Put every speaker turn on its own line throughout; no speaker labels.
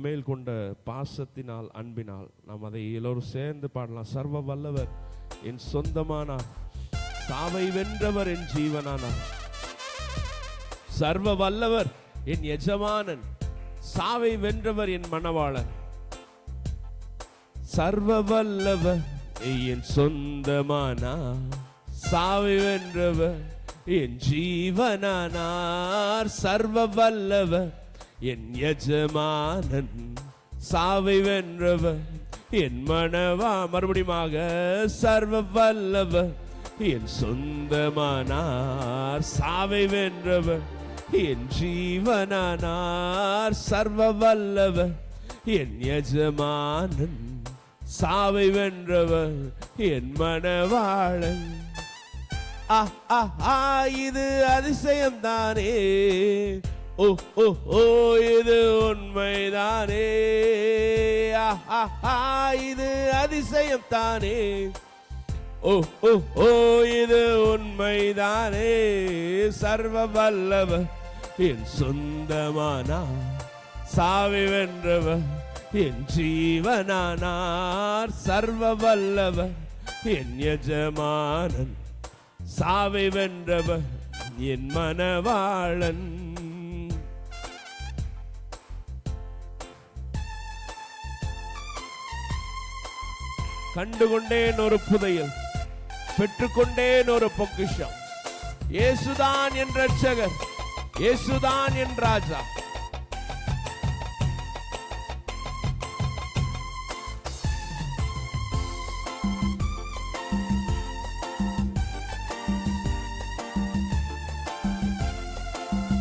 நம்மேல் கொண்ட பாசத்தினால் அன்பினால் நாம் அதை எல்லோரும் சேர்ந்து பாடலாம். சர்வ வல்லவர் என் சொந்தமானார் சாவை வென்றவர் என் ஜீவனானார். சர்வ வல்லவர் என் எஜமானன் சாவை வென்றவர் என் மணவாளன் சர்வ வல்லவர் என் சொந்தமானா சாவை வென்றவர் என் ஜீவனானார். சர்வ வல்லவர் என் எஜமானன் சாவை வென்றவர் என் மனவா மறுபடியுமாக சர்வ வல்லவர் என் சொந்தமானார் சாவை வென்றவர் என் ஜீவனானார் சர்வ வல்லவர் என் எஜமானன் சாவை வென்றவர் என் மனவாளன் ஆ ஆ ஆ இது அதிசயம் தானே. ஓ ஓ ஓ இது உண்மைதானே. இது அதிசயம் தானே ஓ ஓ ஓ இது உண்மைதானே. சர்வ வல்லவர் என் சொந்தமானா சாவி வென்றவர் என் ஜீவனானார். சர்வ வல்லவர் என் எஜமானன் சாவை வென்றவர் என் மனவாளன் கண்டுகொண்டேன் ஒரு புதையல் பெற்றுக்கொண்டேன் ஒரு பொக்கிஷம். இயேசுதான் என் ரட்சகர் இயேசுதான் என் ராஜா.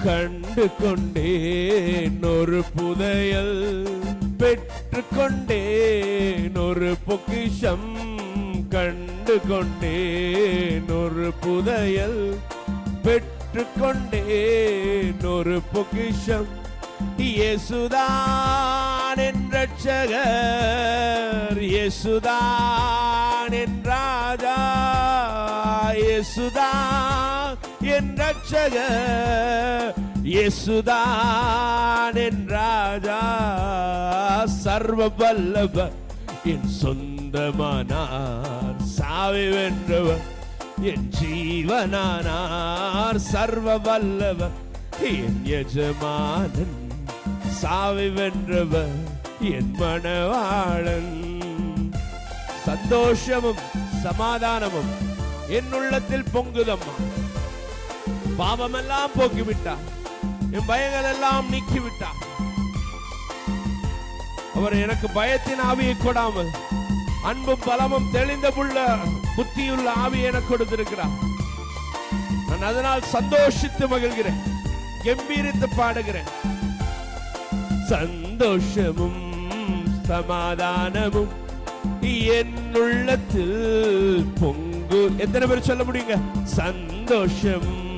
கண்டு கொண்டேன் ஒரு புதையல் பெற்று கொண்டேன் ஒரு பொக்கிஷம் கண்டு கொண்டேன் ஒரு புதையல் பெற்று கொண்டேன் ஒரு பொக்கிஷம் இயேசுதான் என் ரட்சகர் இயேசுதான் என் ராஜா. இயேசுதான் என் ரட்சகர் இயேசுதான் என் ராஜா சர்வ வல்லவர் என் சொந்தமானார் சாவி வென்றவர் என் ஜீவனானார் சர்வ வல்லவர் என் எஜமானன் சாவி வென்றவர் என் மணவாளன். சந்தோஷமும் சமாதானமும் என் உள்ளத்தில் பொங்குதம்மா. பாவமெல்லாம் போக்கிவிட்டார் என் பயங்கள் எல்லாம் நீக்கிவிட்டார். அவர் எனக்கு பயத்தின் ஆவியை கொடாமல் அன்பும் பலமும் தெளிந்த புள்ள புத்தியுள்ள ஆவி எனக்கு கொடுத்திருக்கிறார். நான் அதனால் சந்தோஷித்து மகிழ்கிறேன் கம்பீரித்து பாடுகிறேன். சந்தோஷமும் சமாதானமும் என் உள்ளத்தில் பொங்கு. எத்தனை பேர் சொல்ல முடியுங்க? சந்தோஷம்.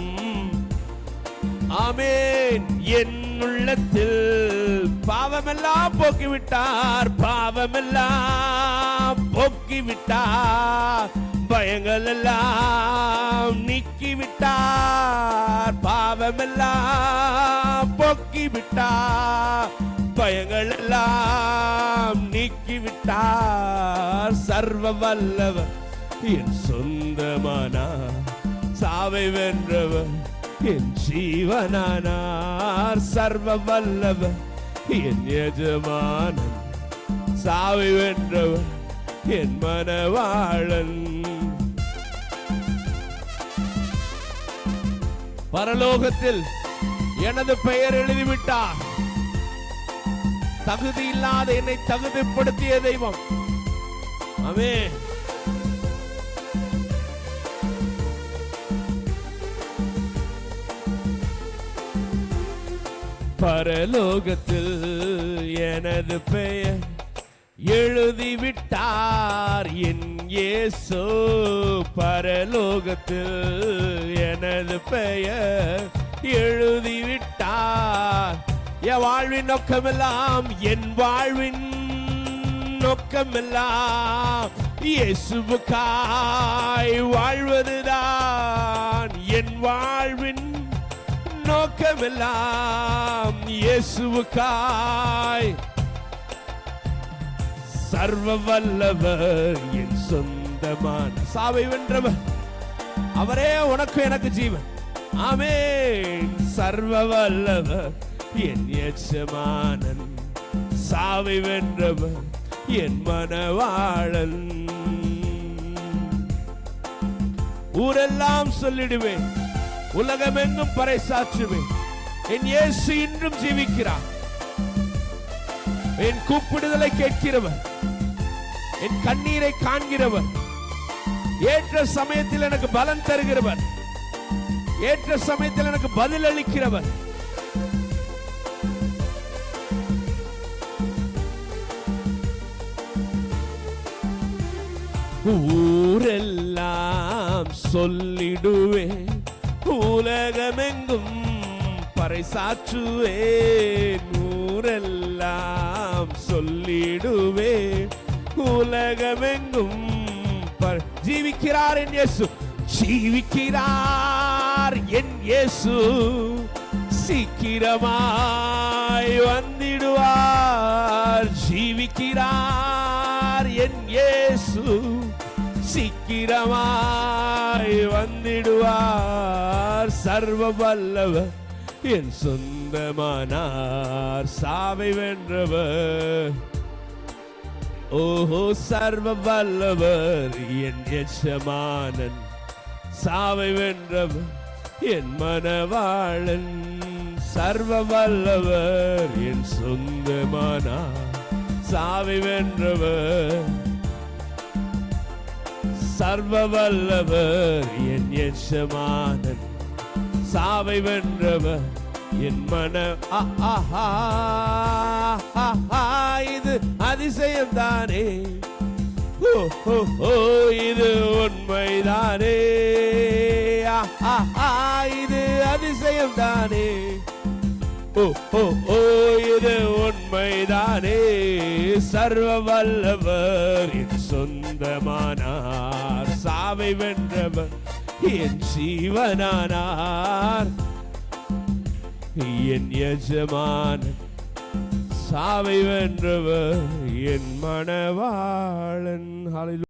ஆமேன். என் உள்ளத்தில் பாவமெல்லாம் போக்கிவிட்டார். பாவமெல்லாம் போக்கிவிட்டார். பயங்கள் எல்லாம் நீக்கிவிட்டார். பாவமெல்லாம் போக்கிவிட்டார். பயங்கள் எல்லாம் நீக்கிவிட்டார். சர்வ வல்லவர் என் சொந்தமானார். சாவை வென்றவர் என் ஜீவனானார் சர்வ வல்லவர் என் எஜமானன் சாவை வென்றவர் என் மனவாழன் பரலோகத்தில் எனது பெயர் எழுதிவிட்டார் தகுதி இல்லாத என்னை தகுதிப்படுத்திய தெய்வம். அமே பரலோகத்தில் எனது பெயர் எழுதிவிட்டார் என் இயேசு. பரலோகத்தில் எனது பெயர் எழுதிவிட்டார். என் வாழ்வின் நோக்கமெல்லாம் என் வாழ்வின் நோக்கமெல்லாம் இயேசுவுக்காய் வாழ்வதுதான். என் வாழ்வின் நோக்கமெல்லாம் இயேசுவுக்காய். சர்வ வல்லவர் என் சொந்தமான. சாவை வென்றவர். அவரே உனக்கு எனக்கு ஜீவன். ஆமென். சர்வ வல்லவர் என் எஜமானன். சாவை வென்றவர் என் மனவாழன் ஊரெல்லாம் சொல்லிடுவேன். உலகமெங்கும் பறைசாற்றுவேன் என் இயேசு இன்றும் ஜீவிக்கிறார். என் கூப்பிடுதலை கேட்கிறவர். என் கண்ணீரை காண்கிறவர். ஏற்ற சமயத்தில் எனக்கு பலன் தருகிறவர். ஏற்ற சமயத்தில் எனக்கு பதில் அளிக்கிறவர் ஊரெல்லாம் சொல்லிடுவேன். உலகமெங்கும் பறைசாற்றுவே ஊரெல்லாம் சொல்லிடுவே. உலகமெங்கும் ஜீவிக்கிறார் என் இயேசு ஜீவிக்கிறார் என் இயேசு. சீக்கிரமாய் வந்திடுவார் ஜீவிக்கிறார் என் இயேசு. சீக்கிரமாய் வந்திடுவார். சர்வ வல்லவர் என் சொந்தமானார் சாவை வென்றவர். ஓஹோ சர்வ வல்லவர் என் எச்சமானன் சாவை வென்றவர் என் மனவாளன் சர்வ வல்லவர் என் சொந்தமானார் சாவை வென்றவர். சர்வ வல்லவர் என் எச்சமானன் சாவை வென்றவர் என் மன ஆஹா, இது அதிசயம் தானே ஓ, இது உண்மைதானே. இது அதிசயம் தானே ஓ ஓ ஓ இது உண்மைதானே. சர்வ வல்லவர் சொந்தமானார். சாவை வென்றவர் என் ஜீவனானார். என் எஜமான் சாவை வென்றவர் என் மணவாளன். ஹalleluya